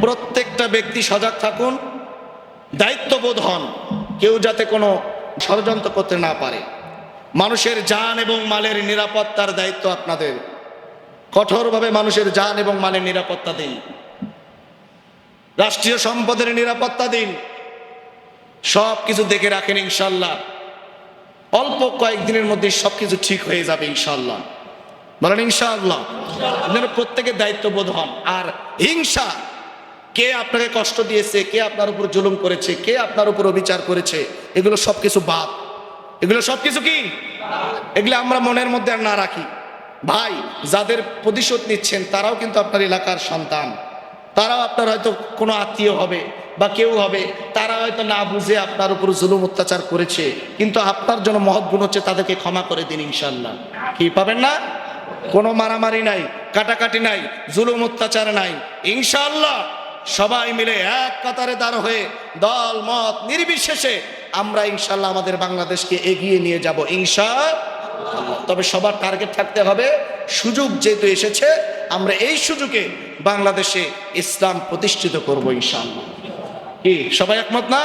প্রত্যেকটা ব্যক্তি সজাগ থাকুন, দায়িত্ববোধ হন, কেউ যাতে কোনো ষড়যন্ত্র করতে না পারে। মানুষের যান এবং মালের নিরাপত্তার দায়িত্ব আপনাদের। কঠোরভাবে মানুষের যান এবং মালের নিরাপত্তা দিন। রাষ্ট্রীয় সম্পদের নিরাপত্তা দিন। সব কিছু দেখে রাখেন ইনশাল্লাহ। অল্প কয়েকদিনের মধ্যে সব কিছু ঠিক হয়ে যাবে ইনশাল্লাহ। বলেন ইনশাআল্লাহ আপনারা প্রত্যেকের দায়িত্ববোধ হন। আর হিংসা কে আপনাকে কষ্ট দিয়েছে, কে আপনার উপর জুলুম করেছে, কে আপনার উপর অবিচার করেছে, এগুলো সব কিছু এগুলো সব কিছু কি? এগুলো আমরা মনের মধ্যে আর না রাখি। ভাই, যাদের প্রতিশোধ নিচ্ছেন, তারাও কিন্তু আপনার এলাকার সন্তান। তারাও আপনার হয়তো কোনো আত্মীয় হবে বা কেউ হবে, তারা হয়তো না বুঝে আপনার উপর জুলুম অত্যাচার করেছে, কিন্তু আপনার জন্য মহৎ গুণ হচ্ছে তাদেরকে ক্ষমা করে দিন ইনশাল্লাহ কি পাবেন না? কোনো মারামারি নাই, কাটাকাটি নাই, জুলুম অত্যাচার নাই। ইনশাল্লাহ সবাই মিলে এক কাতারে দাঁড় হয়ে দল, মত নির্বিশেষে আমরা ইনশাল্লাহ আমাদের বাংলাদেশকে এগিয়ে নিয়ে যাব ইনশা তবে সবার টার্গেট থাকতে হবে, সুযোগ যেহেতু এসেছে, আমরা এই সুযোগে বাংলাদেশে ইসলাম প্রতিষ্ঠিত করব ইনশাল্লাহ কি, সবাই একমত না?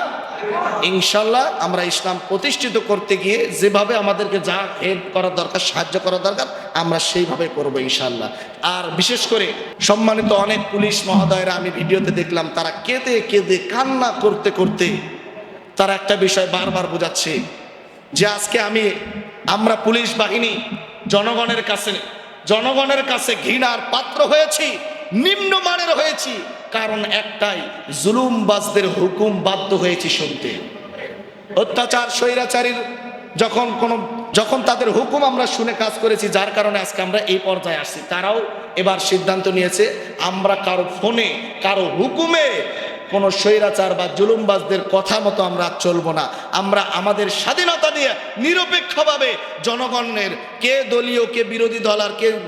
ইনশাল্লাহ আমরা ইসলাম প্রতিষ্ঠিত করতে গিয়ে যেভাবে আমাদেরকে যা হেল্প করা দরকার, সাহায্য করা দরকার, আমরা সেইভাবে করব ইনশাল্লাহ। আর বিশেষ করে সম্মানিত অনেক পুলিশ মহোদয়রা আমি ভিডিওতে দেখলাম, তারা কেঁদে কেঁদে কান্না করতে করতে তারা একটা বিষয় বারবার বোঝাচ্ছে যে আজকে আমি, আমরা পুলিশ বাহিনী জনগণের কাছে জনগণের কাছে ঘৃণার পাত্র হয়েছি। নিম্নমানের হয়েছি। কারণ একটাই, জুলুমবাজদের হুকুম বাধ্য হয়েছি শুনতে। অত্যাচার, স্বৈরাচারীর যখন কোনো, যখন তাদের হুকুম আমরা শুনে কাজ করেছি, যার কারণে আজকে আমরা এই পর্যায়ে আসছি। তারাও এবার সিদ্ধান্ত নিয়েছে, আমরা কারও ফোনে, কারও হুকুমে কোনো স্বৈরাচার বা জুলুমবাজদের কথা মতো আমরা চলবো না। আমরা আমাদের স্বাধীনতা নিয়ে নিরপেক্ষভাবে জনগণের কে দলীয়, কে বিরোধী দল আর কে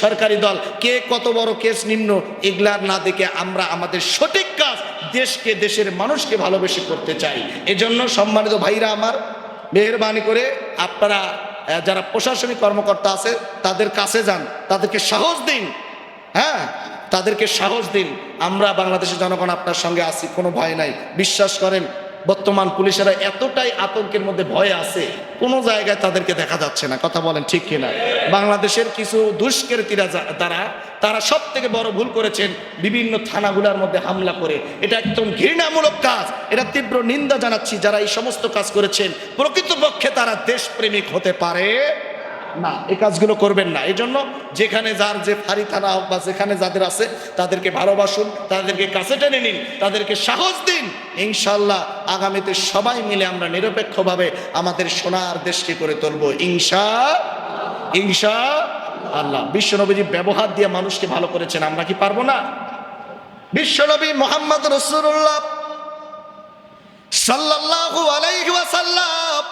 সরকারি দল, কে কত বড় কেস নিম্ন, এগুলার না দেখে আমরা আমাদের সঠিক কাজ দেশকে, দেশের মানুষকে ভালোবেসে করতে চাই। এজন্য সম্মানিত ভাইরা আমার, মেহরবানি করে আপনারা যারা প্রশাসনিক কর্মকর্তা আছে, তাদের কাছে যান, তাদেরকে সাহস দিন। হ্যাঁ তাদেরকে সাহস দিন। আমরা বাংলাদেশের জনগণ আপনার সঙ্গে আছি, কোনো ভয় নাই। বিশ্বাস করেন বর্তমান পুলিশেরা এতটাই আতঙ্কের মধ্যে ভয় আছে, কোনো জায়গায় তাদেরকে দেখা যাচ্ছে না। কথা বলেন ঠিক কিনা? বাংলাদেশের কিছু দুষ্কৃতীরা তারা তারা সব থেকে বড় ভুল করেছেন, বিভিন্ন থানাগুলোর মধ্যে হামলা করে। এটা একদম ঘৃণামূলক কাজ। এটা তীব্র নিন্দা জানাচ্ছি যারা এই সমস্ত কাজ করেছেন। প্রকৃতপক্ষে তারা দেশপ্রেমিক হতে পারে। না এই কাজগুলো করবেন না। এই জন্য যেখানে যার যে ফাঁড়ি থানা হোক বা যেখানে যাদের আছে, তাদেরকে ভালোবাসুন, তাদেরকে কাছে টেনে নিন, তাদেরকে সাহস দিন। ইনশাল্লাহ আগামীতে সবাই মিলে আমরা নিরপেক্ষভাবে আমাদের সোনার দেশকে করে তুলবো। ইনশা ইনশা আল্লাহ। বিশ্বনবীজি ব্যবহার দিয়ে মানুষকে ভালো করেছেন, আমরা কি পারব না? বিশ্বনবী মোহাম্মদ রসুল্লাহ সাল্লাল্লাহু আলাইহি ওয়াসাল্লাম